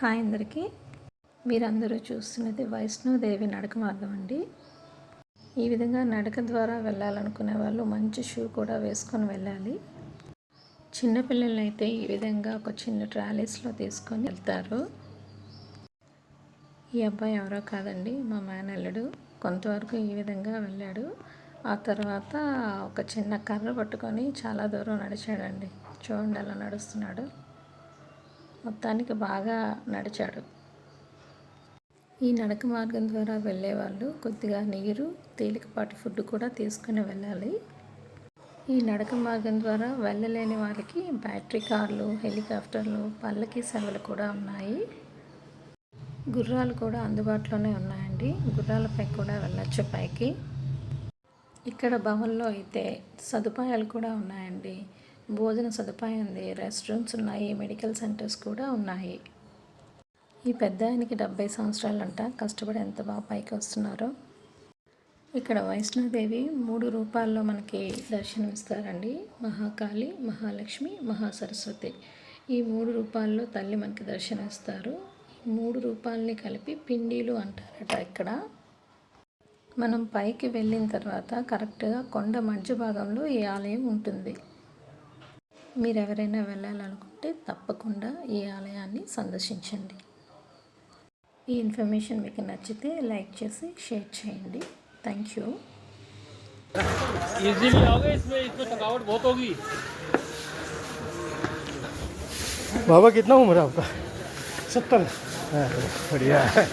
Hi అందరికీ. మీరందరూ చూస్తున్నది వైష్ణోదేవి నడక మార్గం అండి. ఈ విధంగా నడక ద్వారా వెళ్ళాలనుకునే వాళ్ళు మంచి షూ కూడా వేసుకొని వెళ్ళాలి. చిన్నపిల్లలు అయితే ఈ విధంగా ఒక చిన్న ట్రాలీస్లో తీసుకొని వెళ్తారు. ఈ అబ్బాయి ఎవరో కాదండి మా మేనల్లుడు. కొంతవరకు ఈ విధంగా వెళ్ళాడు. ఆ తర్వాత ఒక చిన్న కర్ర పట్టుకొని చాలా దూరం నడిచాడండి. చూడండి అలా నడుస్తున్నాడు. మొత్తానికి బాగా నడిచాడు. ఈ నడక మార్గం ద్వారా వెళ్ళే వాళ్ళు కొద్దిగా నీరు తేలికపాటి ఫుడ్ కూడా తీసుకుని వెళ్ళాలి. ఈ నడక మార్గం ద్వారా వెళ్ళలేని వారికి బ్యాటరీ కార్లు హెలికాప్టర్లు పల్లకి సేవలు కూడా ఉన్నాయి. గుర్రాలు కూడా అందుబాటులోనే ఉన్నాయండి. గుర్రాలపై కూడా వెళ్ళొచ్చు పైకి. ఇక్కడ భవన్లో అయితే సదుపాయాలు కూడా ఉన్నాయండి. భోజన సదుపాయం ఉంది రెస్టారెంట్స్ ఉన్నాయి మెడికల్ సెంటర్స్ కూడా ఉన్నాయి. ఈ పెద్ద ఆయనకి డెబ్బై సంవత్సరాలంట. కష్టపడి ఎంత బాగా పైకి వస్తున్నారో. ఇక్కడ వైష్ణోదేవి మూడు రూపాల్లో మనకి దర్శనం ఇస్తారండి మహాకాళి మహాలక్ష్మి మహాసరస్వతి. ఈ మూడు రూపాల్లో తల్లి మనకి దర్శనం ఇస్తారు ఈ మూడు రూపాలని కలిపి పిండీలు అంటారట ఇక్కడ. మనం పైకి వెళ్ళిన తర్వాత కరెక్ట్గా కొండ మధ్య భాగంలో ఈ ఆలయం ఉంటుంది. మీరు ఎవరైనా వెళ్ళాలనుకుంటే తప్పకుండా ఈ ఆలయాన్ని సందర్శించండి ఈ ఇన్ఫర్మేషన్ మీకు నచ్చితే లైక్ చేసి షేర్ చేయండి థ్యాంక్ యూ इजीली आओगे इसमें इसमें थकावट बहुत होगी बाबा कितना उम्र है आपका सत्तर बढ़िया है